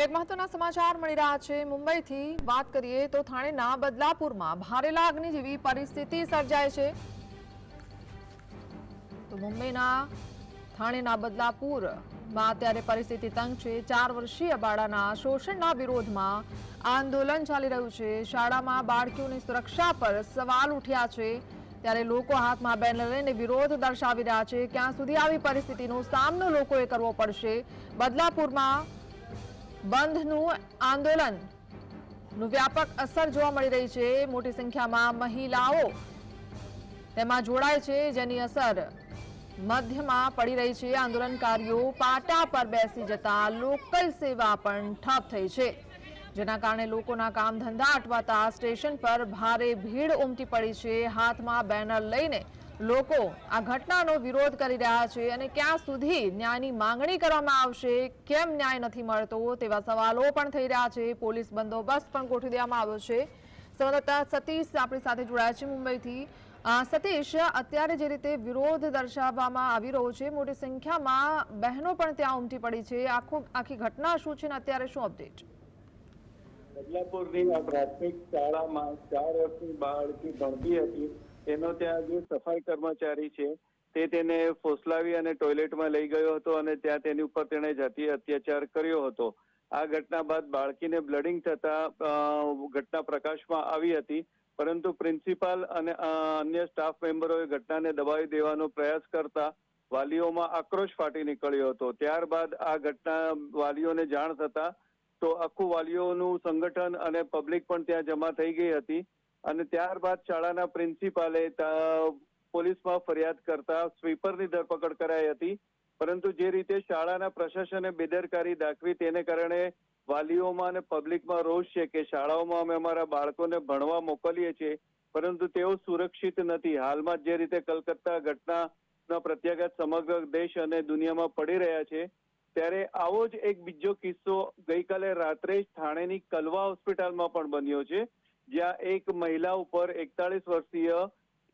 એક મહત્વના સમાચાર મળી રહ્યા છે. મુંબઈથી વાત કરીએ તો થાણેના બદલાપુરમાં ભારે અગ્નિ જેવી પરિસ્થિતિ સર્જાય છે. તો મુંબઈના થાણેના બદલાપુરમાં અત્યારે પરિસ્થિતિ તંગ છે. ચાર વર્ષીય બાળાના શોષણના વિરોધમાં આંદોલન ચાલી રહ્યું છે. શાળામાં બાળકીઓની સુરક્ષા પર સવાલ ઉઠ્યા છે. ત્યારે લોકો હાથમાં બેનર લઈને વિરોધ દર્શાવી રહ્યા છે. ક્યાં સુધી આવી પરિસ્થિતિનો સામનો લોકોએ કરવો પડશે? બદલાપુરમાં બંધનું આંદોલન. નું વ્યાપક અસર જોવા મળી રહી છે. મોટી સંખ્યામાં મહિલાઓ તેમાં જોડાય છે, જેની અસર મધ્યમાં પડી રહી છે. આંદોલનકારીઓ પાટા પર બેસી જતા લોકલ સેવા પણ ઠપ થઈ છે, જેના કારણે લોકોના કામ ધંધા અટવાતા સ્ટેશન પર ભારે ભીડ ઉમટી પડી છે. હાથમાં બેનર લઈને લોકો આ ઘટનાનો વિરોધ કરી રહ્યા છે અને ક્યાં સુધી ન્યાયની માંગણી કરવામાં આવશે, કેમ ન્યાય નથી મળતો તેવા સવાલો પણ થઈ રહ્યા છે. પોલીસ બંદોબસ્ત પણ ગોઠવી દેવામાં આવ્યો છે. સંવાદદાતા સતીશ આપણી સાથે જોડાયા છે મુંબઈથી. સતીશ, અત્યારે જે રીતે વિરોધ દર્શાવવામાં આવી રહ્યો છે, મોટી સંખ્યામાં બહેનો પણ ત્યાં ઉમટી પડી છે. આખો, આખી ઘટના શું છે ને અત્યારે શું અપડેટ? બદલાપુરની આ પ્રાથમિક શાળામાં ચાર વર્ષની બાળકી ભણતી હતી. તેનો ત્યાં જે સફાઈ કર્મચારી છે, તે તેને ફોસલાવી અને ટોયલેટમાં લઈ ગયો હતો અને ત્યાં તેની ઉપર તેણે જાતીય અત્યાચાર કર્યો હતો. આ ઘટના બાદ બાળકીને બ્લડિંગ થતા ઘટના પ્રકાશમાં આવી હતી. પરંતુ પ્રિન્સિપાલ અને અન્ય સ્ટાફ મેમ્બરોએ ઘટનાને દબાવી દેવાનો પ્રયાસ કરતા વાલીઓમાં આક્રોશ ફાટી નીકળ્યો હતો. ત્યારબાદ આ ઘટના વાલીઓને જાણ થતા તો આખું વાલીઓનું સંગઠન અને પબ્લિક પણ ત્યાં જમા થઈ ગઈ હતી. અને ત્યારબાદ શાળાના પ્રિન્સિપાલે પોલીસમાં ફરિયાદ કરતા સ્વીપરની ધરપકડ કરાઈ હતી. પરંતુ જે રીતે શાળાના પ્રશાસને બેદરકારી દાખવી તેને કારણે વાલીઓમાં અને પબ્લિકમાં રોષ છે કે શાળાઓમાં અમે અમારા બાળકોને ભણવા મોકલીએ છીએ, પરંતુ તેઓ સુરક્ષિત નથી. હાલમાં જે રીતે કલકત્તા ઘટનાના પ્રત્યાઘાત સમગ્ર દેશ અને દુનિયામાં પડી રહ્યા છે, ત્યારે આવો જ એક બીજો કિસ્સો ગઈકાલે રાત્રે જ થાણેની કલવા હોસ્પિટલમાં પણ બન્યો છે. જ્યાં એક મહિલા ઉપર એકતાળીસ વર્ષીય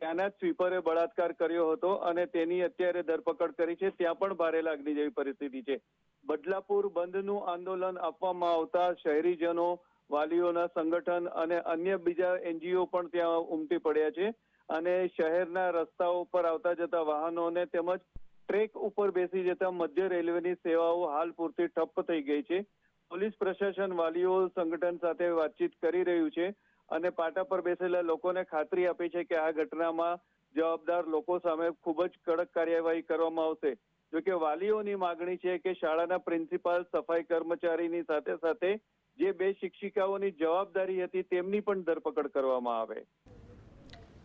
ત્યાંના સ્વીપરે બળાત્કાર કર્યો હતો અને તેની અત્યારે ધરપકડ કરી છે. ત્યાં પણ ભારે લાગણી જેવી પરિસ્થિતિ છે. બદલાપુર બંધનું આંદોલન આપવામાં આવતા શહેરીજનો, વાલીઓના સંગઠન અને અન્ય બીજા એનજીઓ પણ ત્યાં ઉમટી પડ્યા છે અને શહેરના રસ્તાઓ પર આવતા જતા વાહનોને તેમજ ટ્રેક ઉપર બેસી જતા મધ્ય રેલવેની સેવાઓ હાલ પૂરતી ઠપ્પ થઈ ગઈ છે. પોલીસ પ્રશાસન વાલીઓ સંગઠન સાથે વાતચીત કરી રહ્યું છે અને પાટા પર બેસેલા લોકોને ખાતરી આપી છે કે આ ઘટનામાં જવાબદાર લોકો સામે ખૂબ જ કડક કાર્યવાહી કરવામાં આવશે. જોકે વાલીઓની માગણી છે કે શાળાના પ્રિન્સિપાલ, સફાઈ કર્મચારીની સાથે સાથે જે બે શિક્ષિકાઓની જવાબદારી હતી તેમની પણ ધરપકડ કરવામાં આવે.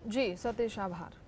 જી, સતીશ, આભાર.